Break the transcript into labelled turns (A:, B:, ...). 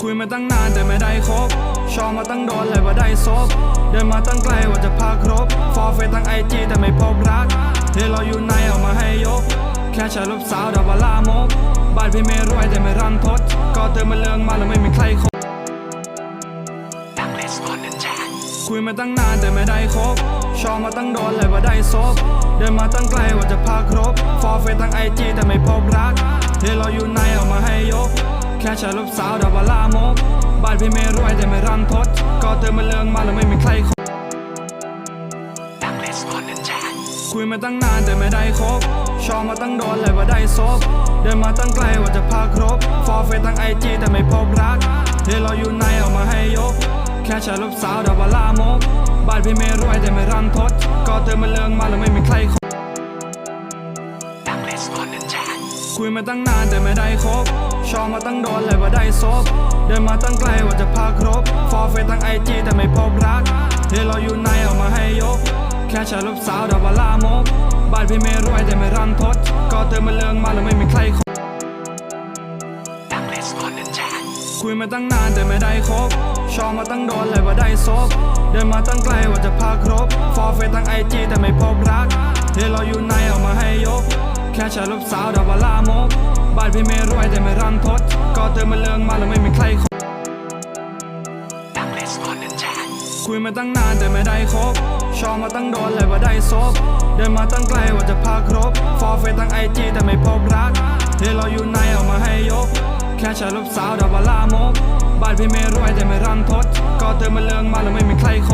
A: คุยมาตั้งนานแต่ไม่ได้คบชอบมาตั้งโดนเลยว่าได้ซบ เดินมาตั้งไกลว่าจะพาครบ ฟอร์เฟซตั้งไอจีแต่ไม่พบรักเฮ้เราอยู่ในเอามาให้ยก แค่ใช้รูปสาวดาวาลามกบ้านพี่ไม่รวยแต่ไม่รันทดก็เธอมาเลืองมาแล้วไม่มีใครคบคุยมาตั้งนานแต่ไม่ได้คบชอบมาตั้งโดนเลยว่าได้ซบ เดินมาตั้งไกลว่าจะพาครบ ฟอร์เฟซตั้งไอจีแต่ไม่พบรักเฮ้เราอยู่ในเอามาให้ยก แค่ใช้รูปสาวดาวาลามกบ้านพี่ไม่รวยแต่ไม่รันทดก็เธอมาเลืองมาแล้วไม่มีใครคบคุยมาตั้งนานแต่ไม่ได้คบชอบมาตั้งโดนเลยว่าได้ซบเดินมาตั้งไกลว่าจะพาครบ ฟอร์เฟซตั้งไอจีแต่ไม่พบรักเฮ้เราอยู่ในเอามาให้ยก แค่ใช้รูปสาวดาวาลามกบ้านพี่ไม่รวยแต่ไม่รันทดก็เธอมาเลืองมาแล้วไม่มีใครคบคุยมาตั้งนานแต่ไม่ได้คบ ชอบมาตั้งโดนเลยว่าได้ซบ เดินมาตั้งไกลว่าจะพาครบ ฟอร์เฟตั้งไอจีแต่ไม่พบรักเฮ้เราอยู่ในเอามาให้ยก แค่ใช้รูปสาวดาวาลามกบ้านพี่ไม่รวยแต่ไม่รันทด ก็เธอมาเลืองมาแล้วไม่มีใครคบคุยมาตั้งนานแต่ไม่ได้คบ ชอบมาตั้งโดนเลยว่าได้ซบ เดินมาตั้งไกลว่าจะพาครบ ฟอร์เฟตั้งไอจีแต่ไม่พบรักเฮ้เราอยู่ในเอามาให้ยก แค่ใช้รูปสาวดาวาลามก บ้านพี่ไม่รวยแต่ไม่รันทดก็เธอมาเลืองมาแล้วไม่มีใครคบคุยมาตั้งนานแต่ไม่ได้คบ ชอบมาตั้งโดนเลยว่าได้ซบ เดินมาตั้งไกลว่าจะพาครบ ฟอร์เฟตั้งไอจีแต่ไม่พบรักเฮ้เราอยู่ในเอามาให้ยก แค่ใช้รูปสาวดาวลามกบ้านพี่ไม่รวยแต่ไม่รันทดก็เธอมาเลืองมาแล้วไม่มีใครคบ